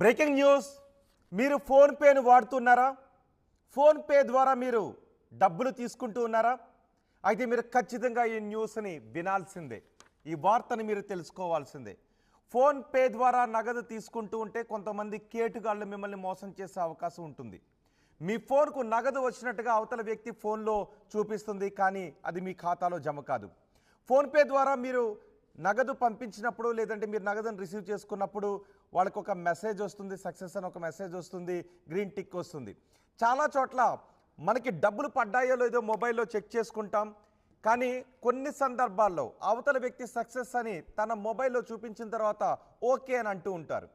Breaking news మీరు ఫోన్పేను వాడుతున్నారా? PhonePe ద్వారా మీరు డబ్బులు తీసుకుంటూ ఉన్నారా? అయితే మీరు ఖచ్చితంగా ఈ న్యూస్ని వినాల్సిందే. ఈ వార్తని మీరు తెలుసుకోవాల్సిందే. ఫోన్పే ద్వారా నగదు తీసుకుంటూ ఉంటే కొంతమంది కేటుగాళ్ళు మిమ్మల్ని మోసం చేసే అవకాశం ఉంటుంది. మీ ఫోన్కు నగదు వచ్చినట్టుగా అవతల వ్యక్తి ఫోన్లో చూపిస్తుంది కానీ అది మీ ఖాతాలో జమ కాదు. ఫోన్పే ద్వారా మీరు నగదు పంపించినప్పుడు లేదంటే మీరు నగదును రిసీవ్ చేసుకున్నప్పుడు వాళ్ళకు ఒక మెసేజ్ వస్తుంది సక్సెస్ అని ఒక మెసేజ్ వస్తుంది గ్రీన్ టిక్ వస్తుంది. చాలా చోట్ల మనకి డబ్బులు పడ్డాయో లేదో మొబైల్లో చెక్ చేసుకుంటాం. కానీ కొన్ని సందర్భాల్లో అవతల వ్యక్తి సక్సెస్ అని తన మొబైల్లో చూపించిన తర్వాత ఓకే అని అంటూ ఉంటారు.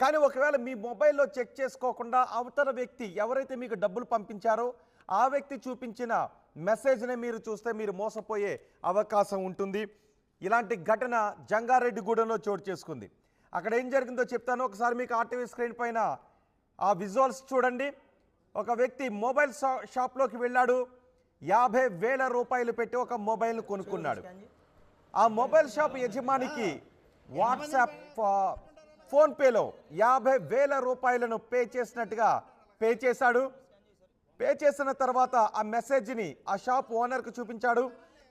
కానీ ఒకవేళ మీ మొబైల్లో చెక్ చేసుకోకుండా అవతల వ్యక్తి ఎవరైతే మీకు డబ్బులు పంపించారో ఆ వ్యక్తి చూపించిన మెసేజ్ని మీరు చూస్తే మీరు మోసపోయే అవకాశం ఉంటుంది. ఇలాంటి ఘటన జంగారెడ్డిగూడెంలో చోటు చేసుకుంది. అక్కడ ఏం జరిగిందో చెప్తాను. ఒకసారి మీకు ఆర్టీవీ స్క్రీన్ పైన ఆ విజువల్స్ చూడండి. ఒక వ్యక్తి మొబైల్ షా- షాప్లోకి వెళ్ళాడు. యాభై వేల రూపాయలు పెట్టి ఒక మొబైల్ కొనుక్కున్నాడు. ఆ మొబైల్ షాప్ యజమానికి వాట్సాప్ ఫోన్పేలో యాభై వేల రూపాయలను పే చేసినట్టుగా పే చేశాడు. పే చేసిన తర్వాత ఆ మెసేజ్ని ఆ షాప్ ఓనర్కు చూపించాడు.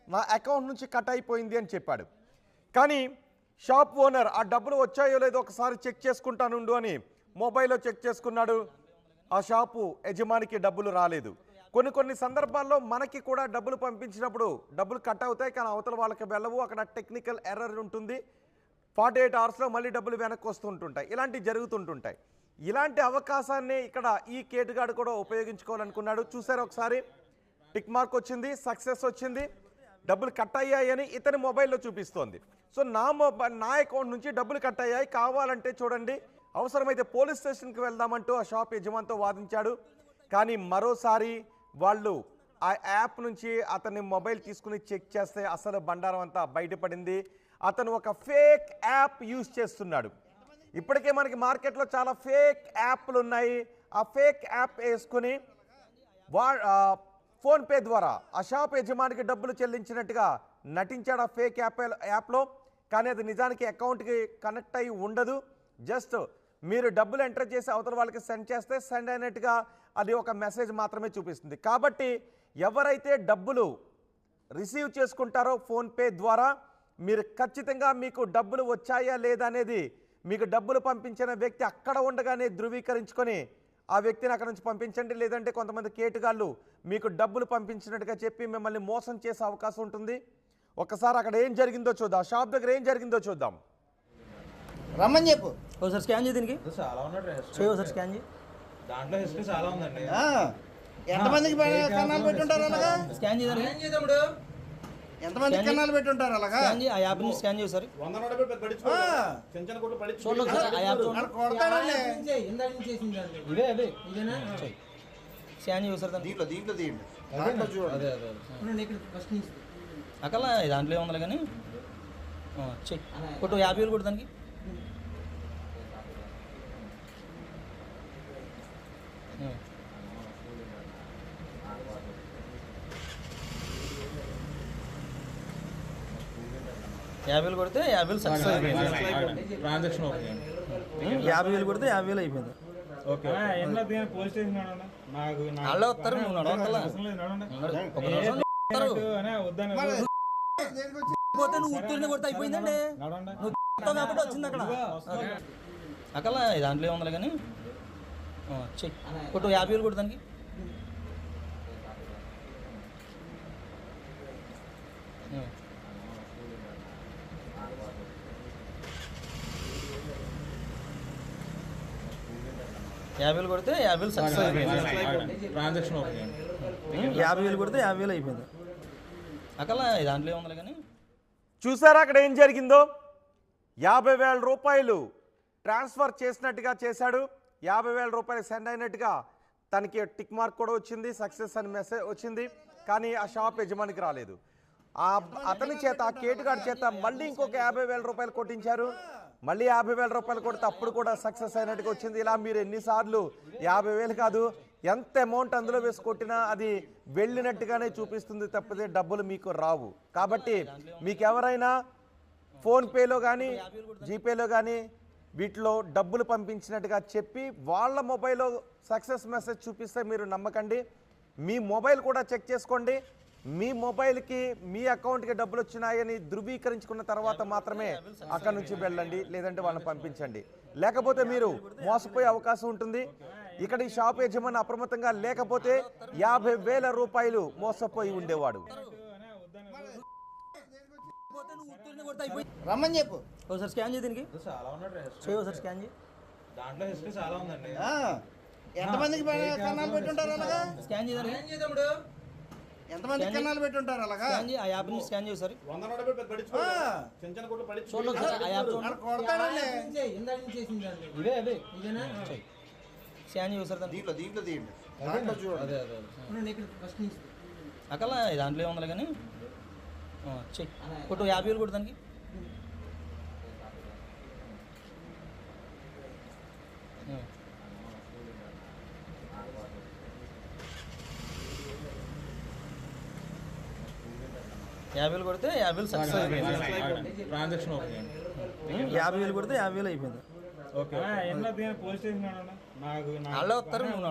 నా అకౌంట్ నుంచి కట్ అయిపోయింది అని చెప్పాడు. కానీ షాప్ ఓనర్ ఆ డబ్బులు వచ్చాయో లేదో ఒకసారి చెక్ చేసుకుంటానుండు అని మొబైల్లో చెక్ చేసుకున్నాడు. ఆ షాపు యజమానికి డబ్బులు రాలేదు. కొన్ని కొన్ని సందర్భాల్లో మనకి కూడా డబ్బులు పంపించినప్పుడు డబ్బులు కట్ అవుతాయి కానీ అవతల వాళ్ళకి వెళ్ళవు. అక్కడ టెక్నికల్ ఎర్రర్ ఉంటుంది. ఫార్టీ ఎయిట్ అవర్స్లో మళ్ళీ డబ్బులు వెనక్కి వస్తుంటుంటాయి ఇలాంటివి జరుగుతుంటుంటాయి. ఇలాంటి అవకాశాన్ని ఇక్కడ ఈ కేటుగాడు కూడా ఉపయోగించుకోవాలనుకున్నాడు. చూసారు ఒకసారి? టిక్ మార్క్ వచ్చింది సక్సెస్ వచ్చింది. డబ్బులు కట్ అయ్యాయని ఇతని మొబైల్లో చూపిస్తోంది. సో నా మొబైల్ నా అకౌంట్ నుంచి డబ్బులు కట్ అయ్యాయి కావాలంటే చూడండి. అవసరమైతే పోలీస్ స్టేషన్కి వెళ్దామంటూ ఆ షాప్ యజమానితో వాదించాడు. కానీ మరోసారి వాళ్ళు ఆ యాప్ నుంచి అతని మొబైల్ తీసుకుని చెక్ చేస్తే అసలు బండారం అంతా బయటపడింది. అతను ఒక ఫేక్ యాప్ యూజ్ చేస్తున్నాడు. ఇప్పటికే మనకి మార్కెట్లో చాలా ఫేక్ యాప్లు ఉన్నాయి. ఆ ఫేక్ యాప్ వేసుకుని వా ఫోన్పే ద్వారా ఆ షాప్ యజమానికి డబ్బులు చెల్లించినట్టుగా నటించాడు ఆ ఫేక్ యాప్ యాప్లో. కానీ అది నిజానికి అకౌంట్కి కనెక్ట్ అయి ఉండదు. జస్ట్ మీరు డబ్బులు ఎంటర్ చేసి అవతల వాళ్ళకి సెండ్ చేస్తే సెండ్ అయినట్టుగా అది ఒక మెసేజ్ మాత్రమే చూపిస్తుంది. కాబట్టి ఎవరైతే డబ్బులు రిసీవ్ చేసుకుంటారో ఫోన్పే ద్వారా మీరు ఖచ్చితంగా మీకు డబ్బులు వచ్చాయా లేదా అనేది మీకు డబ్బులు పంపించిన వ్యక్తి అక్కడ ఉండగానే ధృవీకరించుకొని ఆ వ్యక్తిని అక్కడ నుంచి పంపించండి. లేదంటే కొంతమంది కేటుగాళ్ళు మీకు డబ్బులు పంపించినట్టుగా చెప్పి మిమ్మల్ని మోసం చేసే అవకాశం ఉంటుంది. ఒకసారి అక్కడ ఏం జరిగిందో చూద్దాం. ఆ షాప్ దగ్గర ఏం జరిగిందో చూద్దాం. రమ్మని చెప్పు. ఒకసారి స్కాన్ చేయి దీనికి. చాలా ఉన్నాడు హిస్టరీ. చేయి ఒకసారి స్కాన్ చేయి. దాంట్లో హిస్టరీ చాలా ఉందండి. ఆ, ఎంతమందికి పె- కన్నాలు పెట్టుంటారు అలాగా? స్కాన్ చేయి స్కాన్ కన్నాలు పెట్టుంటారు అలాగా? ఆ యాప్ నుంచి స్కాన్ ఒకసారి. వంద నోట పెట్టి. చిన్న చిన్న కొట్లు చూడండి ఆ యాప్ కొడతాడండి. స్కాన్ దాన్ని. దీంట్లో దీంట్లో తీయండి. దాంట్లో చూడండి. అక్కల దాంట్లో ఏముంది కానీ? చెయ్యి. కొట్టు యాభై వేలు కొట్టు దానికి ఆ. యాభై వేలు కొడితే యాభై వేలు సక్సెస్ అయిపోయింది. ట్రాన్సాక్షన్ యాభై వేలు కొడితే యాభై వేలు అయిపోయింది. ఓకే. పోలీస్ స్టేషన్ వాళ్ళే వస్తారు నువ్వు నడవక్కల పోతే ఉత్తూరుని కొడితే అయిపోయిందండి. నడవండి. నువ్వు కొడతావు కాబట్టి వచ్చింది అక్కడ. అక్కడ దాంట్లో ఏముంది కానీ? చెయ్యి కొట్టు యాభై వేలు కొట్టు దానికి. యాభై కొడితే యాభై సక్సెస్ అయిపోయింది. ట్రాన్సాక్షన్ ఓపెన్ చేయండి ఉం, యాభై వేలు కొడితే యాభై వేలు అయిపోయింది అక్కడ దాంట్లో ఏముంది కానీ? చూసారా అక్కడ ఏం జరిగిందో? యాభై వేల రూపాయలు ట్రాన్స్ఫర్ చేసినట్టుగా చేశాడు. యాభై వేల రూపాయలు సెండ్ అయినట్టుగా తనకి టిక్ మార్క్ కూడా వచ్చింది సక్సెస్ అని మెసేజ్ వచ్చింది. కానీ ఆ షాప్ యజమానికి రాలేదు. ఆ అతని చేత ఆ కేటుగాడి చేత మళ్ళీ ఇంకొక యాభై వేల రూపాయలు కొట్టించారు. మళ్ళీ యాభై వేల రూపాయలు కొడితే అప్పుడు కూడా సక్సెస్ అయినట్టుగా వచ్చింది. ఇలా మీరు ఎన్నిసార్లు యాభై వేలు కాదు ఎంత అమౌంట్ అందులో వేసి కొట్టినా అది వెళ్ళినట్టుగానే చూపిస్తుంది తప్పితే డబ్బులు మీకు రావు. కాబట్టి మీకు ఎవరైనా ఫోన్పేలో కానీ జీపేలో కానీ వీటిలో డబ్బులు పంపించినట్టుగా చెప్పి వాళ్ళ మొబైల్లో సక్సెస్ మెసేజ్ చూపిస్తే మీరు నమ్మకండి. మీ మొబైల్ కూడా చెక్ చేసుకోండి. మీ మొబైల్కి మీ అకౌంట్కి డబ్బులు వచ్చినాయని ధృవీకరించుకున్న తర్వాత మాత్రమే అక్కడ నుంచి వెళ్ళండి లేదంటే వాళ్ళని పంపించండి. లేకపోతే మీరు మోసపోయే అవకాశం ఉంటుంది. ఇక్కడ ఈ షాప్ యజమాని అప్రమత్తంగా లేకపోతే యాభై వేల రూపాయలు మోసపోయి ఉండేవాడు. రమ్మని చెప్పు. ఒకసారి స్కాన్ చేయి దీనికి. చాలా ఉన్నాడు రా. చేయి ఒకసారి స్కాన్ చేయి. దాంట్లో హిస్టరీ చాలా ఉందండి. ఆ, ఎంతమందికి స్కాన్ అలాగా? ఆ యాప్ నుంచి స్కాన్ చేయి ఒకసారి వంద నోట పెద్ద పడించుకోవాలి ఆ. చిన్న చిన్న కొట్టు పడించుకో చూడండి ఒకసారి ఆ యాప్ ఆడ చూడండి కొడతాడండి ఇవే అదే. చెయ్యి స్కాన్ చేయి. ఒకసారి దానికి దీంట్లో దీంట్లో తీయండి. దాంట్లో చూడండి. అక్కల దాంట్లో ఏముంది కానీ? చెయ్యి కొట్టు యాభై వేలు కొట్టు దానికి. ఆ. యాభై వేలు కొడితే యాభై వేలు సక్సెస్ అయిపోయింది. Transaction okay. యాభై వేలు కొడితే యాభై వేలు అయిపోయింది. ఎన్నో పోలీస్ స్టేషన్ వాళ్ళే వస్తారు, నువ్వు